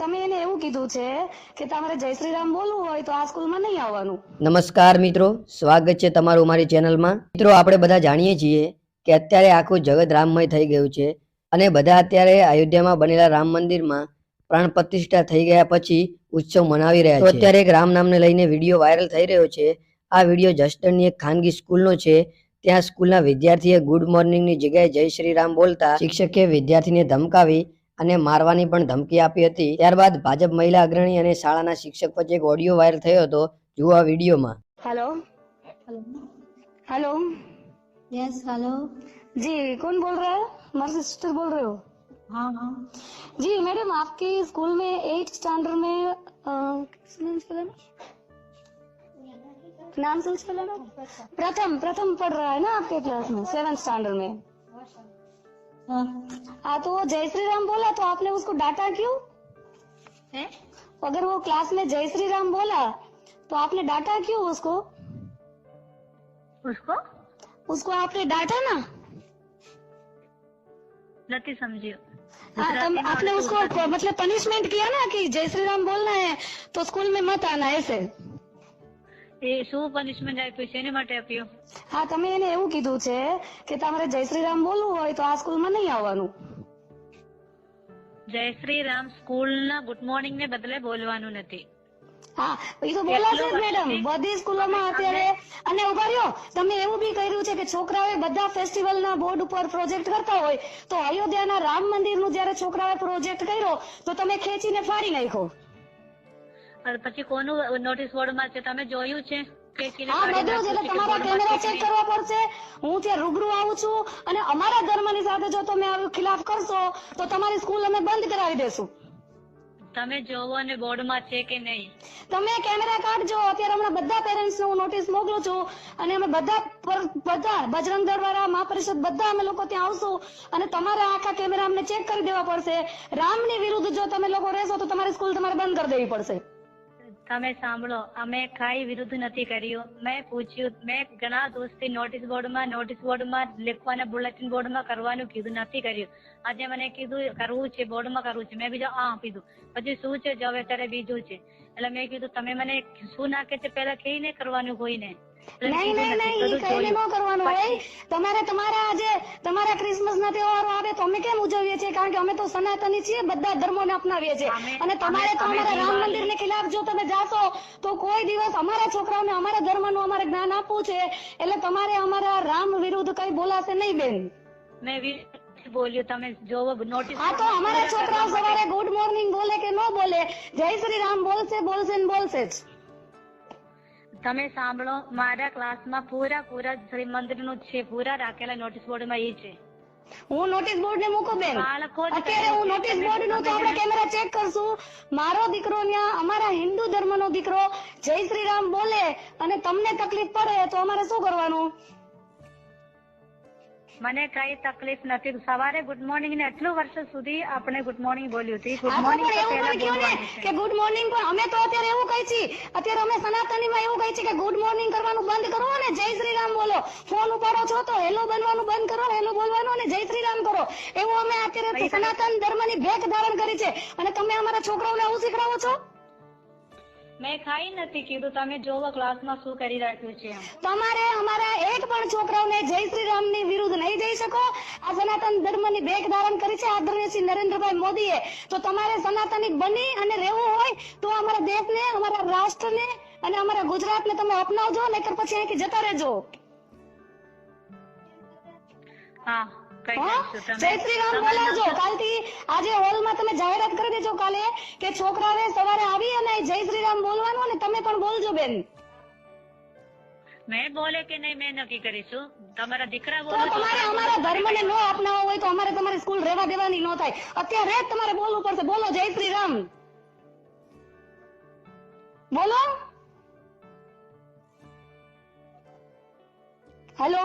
તમે એને એવું કીધું છે કે તમારે જય શ્રી રામ બોલવું હોય તો આ સ્કૂલમાં નહીં આવવાનું. નમસ્કાર મિત્રો સ્વાગત છે તમારું મારી ચેનલમાં. મિત્રો આપણે બધા જાણીએ છીએ કે અત્યારે આખું જગત રામમય થઈ ગયું છે અને બધા અત્યારે અયોધ્યામાં બનેલા રામ મંદિરમાં પ્રાણ પ્રતિષ્ઠા થઈ ગયા પછી ઉત્સવ મનાવી રહ્યા છે. અત્યારે એક રામ નામને લઈને વીડિયો વાયરલ થઈ રહ્યો છે. આ વીડિયો જસ્ટનની એક ખાનગી સ્કૂલનો છે. ત્યાં સ્કૂલના વિદ્યાર્થીએ ગુડ મોર્નિંગની જગ્યાએ જય શ્રી રામ બોલતા શિક્ષકે વિદ્યાર્થીને ધમકાવી અને મારવાની પણ ધમકી આપી હતી ત્યારબાદ ભાજપ મહિલા અગ્રણી અને શાળાના શિક્ષક વચ્ચે એક ઓડિયો વાયરલ થયો હતો જુઓ આ વિડીયોમાં हेलो हेलो यस हेलो जी कौन बोल रहा है हमारे सिस्टर बोल रहे हो हाँ हाँ जी मैडम आपके स्कूल में एट स्टैंडर्ड में अ, किस नाम से लेना नाम से उसका लेना प्रथम प्रथम पढ़ रहा है ना आपके क्लास में सेवन स्टैंडर्ड में हाँ तो वो जय श्री राम बोला तो आपने उसको डांटा क्यों? है? तो अगर वो क्लास में जय श्री राम बोला तो आपने डांटा क्यों उसको? उसको? उसको आपने डांटा ना? गलती समझियो। हाँ तो आपने उसको मतलब पनिशमेंट किया ना कि जय श्री राम बोलना है तो स्कूल में मत आना ऐसे। એ શું પનિશમેન્ટ આપ્યું છે? એની માટે આપ્યું? હા તમે એને એવું કીધું છે કે તમારે જય શ્રી રામ બોલવું હોય તો આ સ્કૂલમાં નહીં આવવાનું. જય શ્રી રામ સ્કૂલના ગુડ મોર્નિંગ ને બદલે બોલવાનું નથી. હા એ તો બોલાશે જ મેડમ બધી સ્કૂલોમાં અત્યારે અને ઊભા રહ્યો તમે એવું બી કર્યું છે કે છોકરાઓએ બધા ફેસ્ટિવલના બોર્ડ ઉપર પ્રોજેક્ટ કરતા હોય તો અયોધ્યાના રામ મંદિરનું જયારે છોકરાઓએ પ્રોજેક્ટ કર્યો તો તમે ખેંચીને ફાડી નાખ્યો. પછી કોનું નોટિસ બોર્ડમાં છે? તમે જોયું છે હા એટલે તમારા કેમેરા ચેક કરવા પડશે. હું ત્યાં રૂબરૂ આવું છું અને અમારા ધર્મની સાથે જો તમે આવું ખિલાફ કરશો તો તમારી સ્કૂલ અમે બંધ કરાવી દેશું. તમે જોવો અને બોર્ડમાં છે કે નહીં? તમે કેમેરા કાઢજો. અત્યારે હમણાં બધા પેરેન્ટ્સ હું નોટિસ મોકલું છું અને અમે બધા બધા બજરંગ દળ વાળા મહાપરિષદ બધા અમે લોકો ત્યાં આવશું અને તમારે આખા કેમેરા અમને ચેક કરી દેવા પડશે. રામની વિરુદ્ધ જો તમે લોકો રહેશો તો તમારી સ્કૂલ તમારે બંધ કરી દેવી પડશે. તમે સાંભળો, અમે કઈ વિરુદ્ધ નથી કર્યું. મેં પૂછ્યું, મેં ઘણા દિવસથી નોટિસ બોર્ડમાં નોટિસ બોર્ડમાં લખવાના બુલેટિન બોર્ડમાં કરવાનું કીધું, નથી કર્યું. આજે મને કીધું, કરવું છે બોર્ડમાં કરવું છે. મેં બીજા આ કીધું. પછી શું છે? જો હવે અત્યારે બીજું છે. એટલે મેં કીધું, તમે મને શું નાખે છે? પહેલા કહીને કરવાનું એટલે મેં નહીં નહીં નહીં ઈ બધું ન કરવાનું હોય તમારે તમારા આજે તમારા ક્રિસમસ ના તહેવારો આવે તો અમે કેમ ઉજવીએ છીએ? કારણ કે અમે તો સનાતની છીએ બધા ધર્મોને અપનાવીએ છીએ. અને તમારે તો અમારા રામ મંદિર ને ખિલાફ જો તમે જાશો તો કોઈ દિવસ અમારા છોકરાઓને અમારા ધર્મનું અમારે જ્ઞાન આપવું છે. એટલે તમારે અમારા રામ વિરુદ્ધ કઈ બોલાશે નહીં બેન. બોલ્યું તમે જોવો નોટિસ આ તો અમારા છોકરાઓ સવારે ગુડ મોર્નિંગ બોલે કે ન બોલે? જય શ્રી રામ બોલશે બોલશે ને બોલશે જ. તમે સાંભળો મારા ક્લાસમાં પૂરા પૂરા શ્રીમંદિરનું છે. પૂરા રાખેલા નોટિસ બોર્ડમાં એ છે. હું નોટિસ બોર્ડ ને મૂકો બેન? અત્યારે હું નોટિસ બોર્ડનું તો આપણે કેમેરા ચેક કરશું. મારો દીકરો ત્યાં અમારા હિન્દુ ધર્મ નો દીકરો. જય શ્રી રામ બોલે અને તમને તકલીફ પડે તો અમારે શું કરવાનું? મને કઈ તકલીફ નથી. સવારે ગુડ મોર્નિંગ ને એટલું વર્ષ સુધી આપણે ગુડ મોર્નિંગ બોલ્યું હતી. ગુડ મોર્નિંગ કે ગુડ મોર્નિંગ પણ અમે તો અત્યારે એવું કહી છીએ અત્યારે અમે સનાતનીમાં એવું કહી છીએ કે ગુડ મોર્નિંગ કરવાનું બંધ કરો અને જય શ્રી રામ બોલો. ફોન ઉપાડો છો તો હેલો બનવાનું બંધ કરો હેલો બોલવાનું અને જય શ્રી રામ કરો. એવું અમે અત્યારે સનાતન ધર્મની ભેખ ધારણ કરી છે. અને તમે અમારા છોકરાઓને આવું શીખડાવો છો? મેં ખાઈ નથી કીધું તમે જોવો ક્લાસમાં શું કરી રાખ્યું છે તમારે અમારા એક પણ છોકરાઓને જય શ્રી રામની વિરુદ્ધ નહીં જઈ શકો. આ સનાતન ધર્મની ભેખ ધારણ કરી છે આદરણીય શ્રી નરેન્દ્રભાઈ મોદીએ. તો તમારે સનાતની બની અને રહેવું હોય તો અમારા દેશને અમારા રાષ્ટ્રને અને અમારા ગુજરાતને તમે અપનાવજો નહીતર પછી અહીંથી જતા રહેજો. હા. કઈ હા? કરશું જય શ્રી રામ બોલાવજો. કાલથી આજે હોલમાં તમે જાહેરાત કરી દેજો કાલે કે છોકરાને સવારે આવી અને જય શ્રી રામ બોલવાનું અને તમે પણ બોલજો બેન. મેં બોલે કે નહીં મેં નક્કી કરીશું. તમારા દીકરા બોલે તમારે અમારા ધર્મને ન અપનાવવો હોય તો અમારે તમારે સ્કૂલ રહેવા દેવાની ન થાય. અત્યારે તમારે બોલવું પડશે. બોલો જય શ્રી રામ. બોલો. હેલો.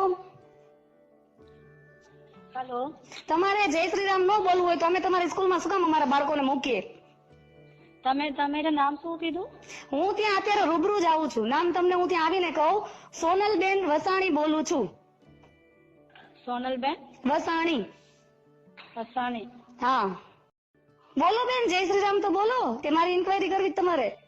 હેલો. તમારે જય શ્રી રામ નો બોલવું હોય તો અમે તમારી સ્કૂલમાં શું કામ અમારા બાળકોને મૂકીએ? તમે તમે નામ શું કીધું? હું ત્યાં અત્યારે રૂબરૂ જ આવું છું. નામ તમને હું ત્યાં આવીને કહું. સોનલબેન વસાણી બોલું છું. સોનલબેન? વસાણી. વસાણી. હા. બોલો બેન જય શ્રી રામ તો બોલો કે મારી ઇન્કવાયરી કરવી તમારે?